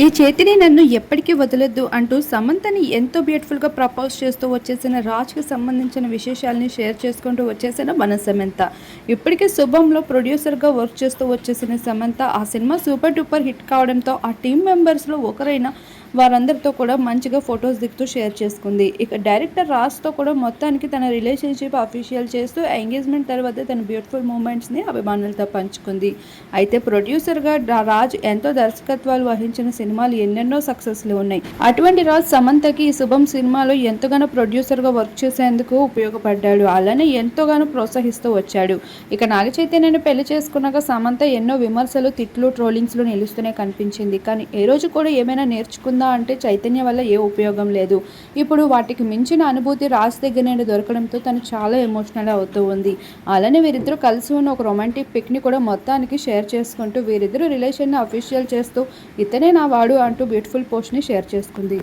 ఈ చేతిని నన్ను ఎప్పటికీ వదలొద్దు అంటూ సమంతని ఎంతో బ్యూటిఫుల్గా ప్రపోజ్ చేస్తూ వచ్చేసిన రాజ్కి సంబంధించిన విశేషాలని షేర్ చేసుకుంటూ వచ్చేసిన మన సమంత. ఇప్పటికే శుభంలో ప్రొడ్యూసర్గా వర్క్ చేస్తూ వచ్చేసిన సమంత ఆ సినిమా సూపర్ డూపర్ హిట్ కావడంతో ఆ టీం మెంబర్స్లో ఒకరైన వారందరితో కూడా మంచిగా ఫొటోస్ దిగుతూ షేర్ చేసుకుంది. ఇక డైరెక్టర్ రాజ్తో కూడా మొత్తానికి తన రిలేషన్షిప్ అఫీషియల్ చేస్తూ ఎంగేజ్మెంట్ తర్వాత తన బ్యూటిఫుల్ మూమెంట్స్ని అభిమానులతో పంచుకుంది. అయితే ప్రొడ్యూసర్గా రాజ్ ఎంతో దర్శకత్వాలు వహించిన సినిమాలు ఎన్నెన్నో సక్సెస్లు ఉన్నాయి. అటువంటి రాజ్ సమంతకి ఈ శుభం సినిమాలో ఎంతగానో ప్రొడ్యూసర్గా వర్క్ చేసేందుకు ఉపయోగపడ్డాడు. అలానే ఎంతోగానో ప్రోత్సహిస్తూ వచ్చాడు. ఇక నాగ చైతన్యను పెళ్ళి చేసుకున్నాక సమంత ఎన్నో విమర్శలు తిట్లు ట్రోలింగ్స్లో నిలుస్తూనే కనిపించింది. కానీ ఏ రోజు కూడా ఏమైనా నేర్చుకుందా అంటే చైతన్య వల్ల ఏ ఉపయోగం లేదు. ఇప్పుడు వాటికి మించిన అనుభూతి రాజ్ దగ్గర నుండి దొరకడంతో తను చాలా ఎమోషనల్ అవుతూ ఉంది. అలానే వీరిద్దరూ కలిసి ఉన్న ఒక రొమాంటిక్ పిక్ని కూడా మొత్తానికి షేర్ చేసుకుంటూ వీరిద్దరూ రిలేషన్ని అఫీషియల్ చేస్తూ ఇతనే నా వాడు అంటూ బ్యూటిఫుల్ పోస్ట్ని షేర్ చేసుకుంది.